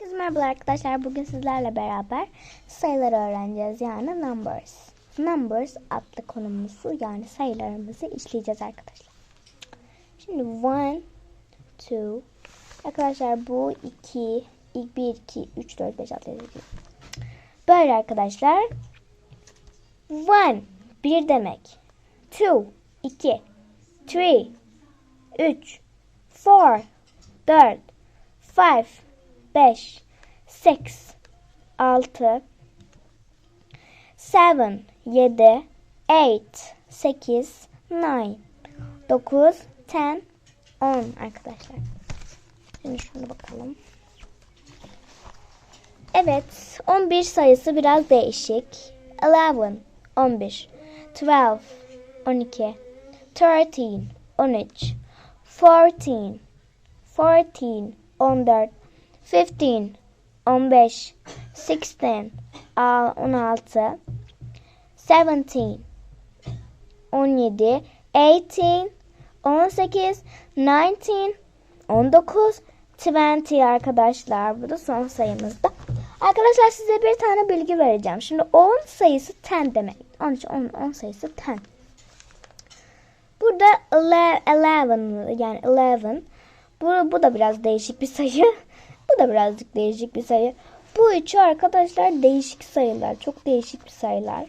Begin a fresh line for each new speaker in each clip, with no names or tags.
Herkese merhaba arkadaşlar. Bugün sizlerle beraber sayıları öğreneceğiz. Yani numbers. Numbers adlı konumuzu yani sayılarımızı işleyeceğiz arkadaşlar. Şimdi one, two. Arkadaşlar bu iki, bir, iki, üç, dört, beş, altı, yedi. Böyle arkadaşlar. One, bir demek. Two, iki. Three, üç. Four, dört. Five, 5 6 6 7 7 8 8 9 9 10 10 arkadaşlar. Şimdi şunu bakalım. Evet, 11 sayısı biraz değişik. 11 11 12 12 13 13 14 14 14 15 15 16 16 17 17 18 18 19 19 20 arkadaşlar. Bu da son sayımızda. Arkadaşlar size bir tane bilgi vereceğim. Şimdi 10 sayısı 10 demek. 10, 10, 10 sayısı 10. Burada 11 yani 11 bu, bu da biraz değişik bir sayı. Bu da birazcık değişik bir sayı. Bu üçü arkadaşlar değişik sayılar. Çok değişik bir sayılar.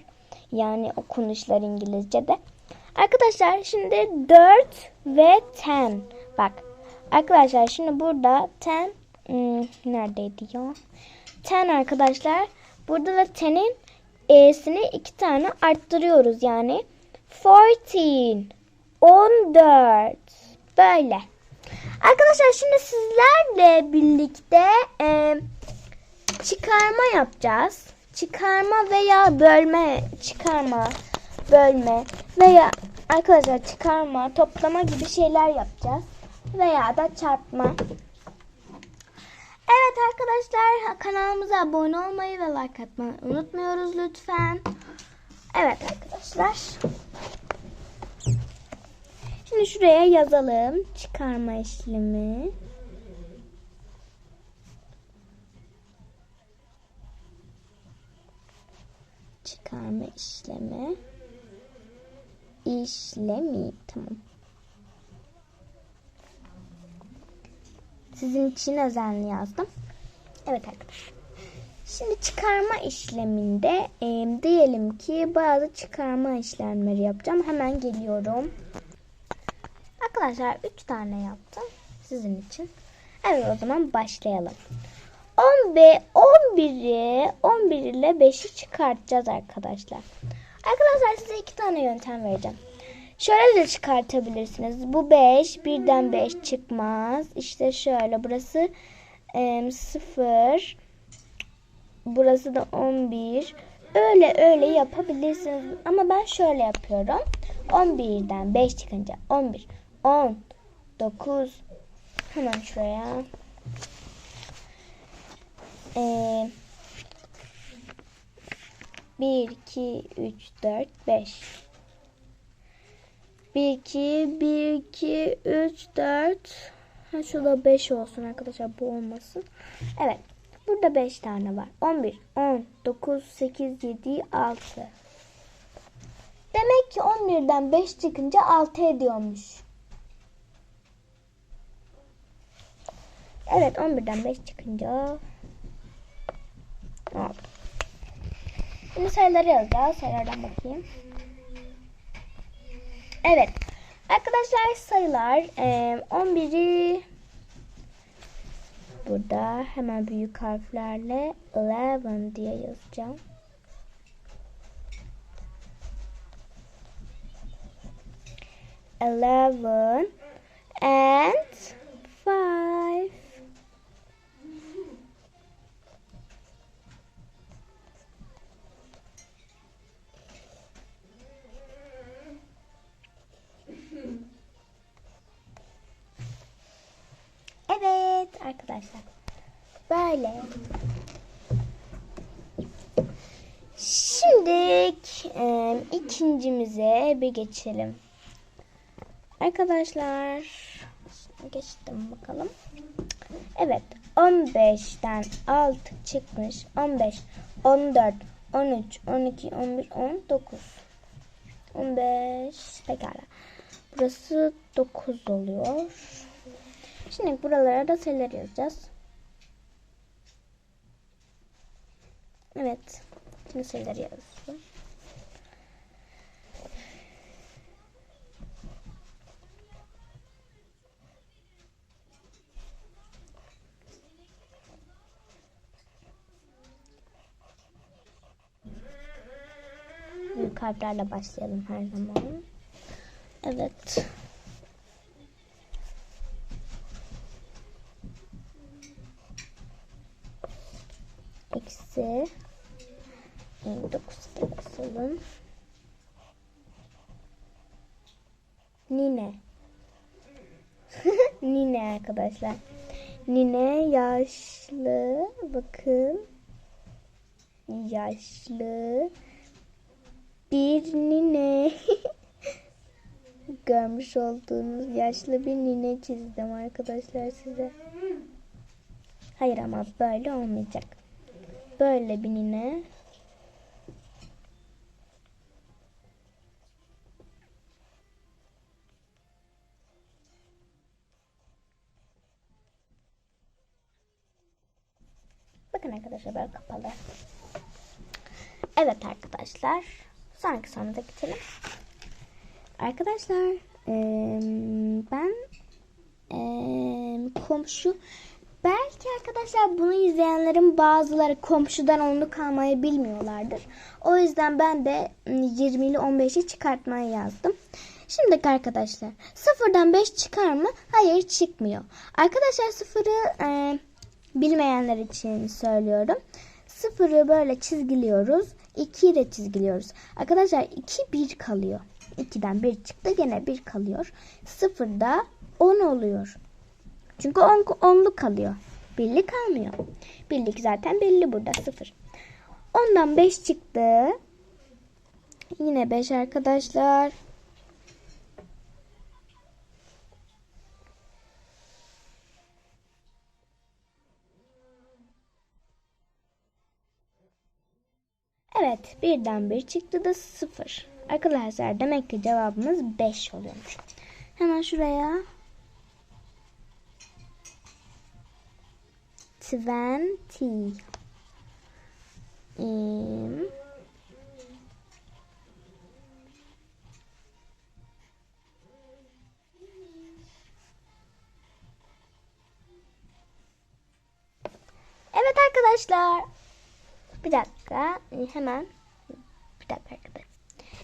Yani okunuşlar İngilizce'de. Arkadaşlar şimdi 4 ve 10. Bak arkadaşlar şimdi burada 10 hmm, neredeydi ya? 10 arkadaşlar. Burada da 10'in e'sini iki tane arttırıyoruz. Yani 14 14 böyle. Arkadaşlar şimdi sizlerle birlikte e, çıkarma yapacağız. Çıkarma veya bölme, çıkarma, bölme veya arkadaşlar çıkarma, toplama gibi şeyler yapacağız. Veya da çarpma. Evet arkadaşlar kanalımıza abone olmayı ve like atmayı unutmuyoruz lütfen. Evet arkadaşlar. Şimdi şuraya yazalım. Çıkarma işlemi. Çıkarma işlemi. İşlemi. Tamam. Sizin için özenli yazdım. Evet arkadaşlar. Şimdi çıkarma işleminde e, diyelim ki bazı çıkarma işlemleri yapacağım. Hemen geliyorum. Arkadaşlar 3 tane yaptım sizin için. Evet o zaman başlayalım. 11 11'i 11 ile 5'i çıkartacağız arkadaşlar. Arkadaşlar size iki tane yöntem vereceğim. Şöyle de çıkartabilirsiniz. Bu 5 birden 5 çıkmaz. İşte şöyle burası e, 0 burası da 11 öyle öyle yapabilirsiniz. Ama ben şöyle yapıyorum. 11'den 5 çıkınca 11 10 9 hemen şuraya ee, 1 2 3 4 5 1 2 1 2 3 4 ha şurada 5 olsun arkadaşlar bu olmasın. Evet. Burada 5 tane var. 11 10 9 8 7 6 Demek ki 11'den 5 çıkınca 6 ediyormuş. Evet 11'den 5 çıkınca oldu. Şimdi sayıları yazacağız. Sayılardan bakayım. Evet. Arkadaşlar sayılar 11'i burada hemen büyük harflerle 11 diye yazacağım. Eleven and arkadaşlar. Böyle. Şimdi e, ikincimize bir geçelim. Arkadaşlar geçtim bakalım. Evet 15'ten 6 çıkmış. 15, 14, 13, 12, 11, 19. 15 pekala. Burası 9 oluyor. Şimdi buralara da sayılar yazacağız. Evet. Şimdi sayıları yazdım. Büyük harflerle başlayalım her zaman. Evet. Eksi 29 da basalım. Nine. Nine arkadaşlar. Nine yaşlı. Bakın. Yaşlı. Bir nine. Görmüş olduğunuz yaşlı bir nine çizdim arkadaşlar size. Hayır ama böyle olmayacak. Böyle bir nine. Bakın arkadaşlar böyle kapalı. Evet arkadaşlar. Sonraki sorumuza geçelim. Arkadaşlar eee, ben eee, komşu belki arkadaşlar bunu izleyenlerin bazıları komşudan onu kalmayı bilmiyorlardır. O yüzden ben de ım, 20 ile 15'i çıkartmayı yazdım. Şimdi arkadaşlar sıfırdan 5 çıkar mı? Hayır çıkmıyor. Arkadaşlar sıfırı eee, bilmeyenler için söylüyorum. Sıfırı böyle çizgiliyoruz. 2'yi de çizgiliyoruz. Arkadaşlar 2 1 kalıyor. 2'den 1 çıktı gene 1 kalıyor. Sıfırda 10 oluyor. Çünkü 10 onluk kalıyor. Birlik kalmıyor. Birlik zaten belli burada 0. Ondan 5 çıktı. Yine 5 arkadaşlar. Evet, birden bir çıktı da sıfır. Arkadaşlar demek ki cevabımız 5 oluyormuş. Hemen şuraya twenty in Evet arkadaşlar. Bir dakika. Hemen. Bir dakika arkadaşlar.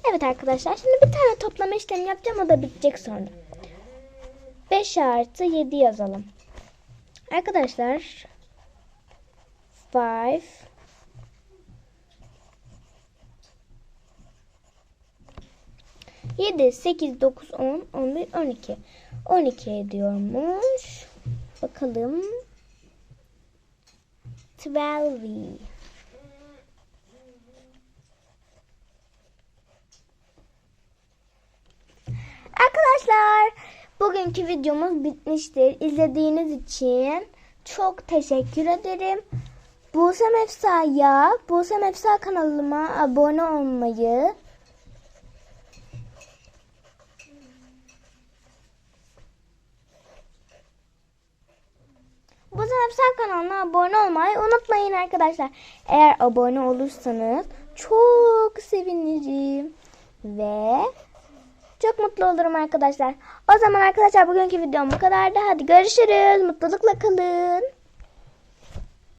Evet arkadaşlar. Şimdi bir tane toplama işlemi yapacağım. O da bitecek sonra. 5 artı 7 yazalım. Arkadaşlar. 5 7, 8, 9, 10, 11, 12. 12 ediyormuş. Bakalım. 12. Arkadaşlar bugünkü videomuz bitmiştir. İzlediğiniz için çok teşekkür ederim. Buse Mefsa'ya, Buse Mefsa kanalıma abone olmayı, Buse Mefsa kanalına abone olmayı unutmayın arkadaşlar. Eğer abone olursanız çok sevinirim. Ve çok mutlu olurum arkadaşlar. O zaman arkadaşlar bugünkü videom bu kadardı. Hadi görüşürüz. Mutlulukla kalın.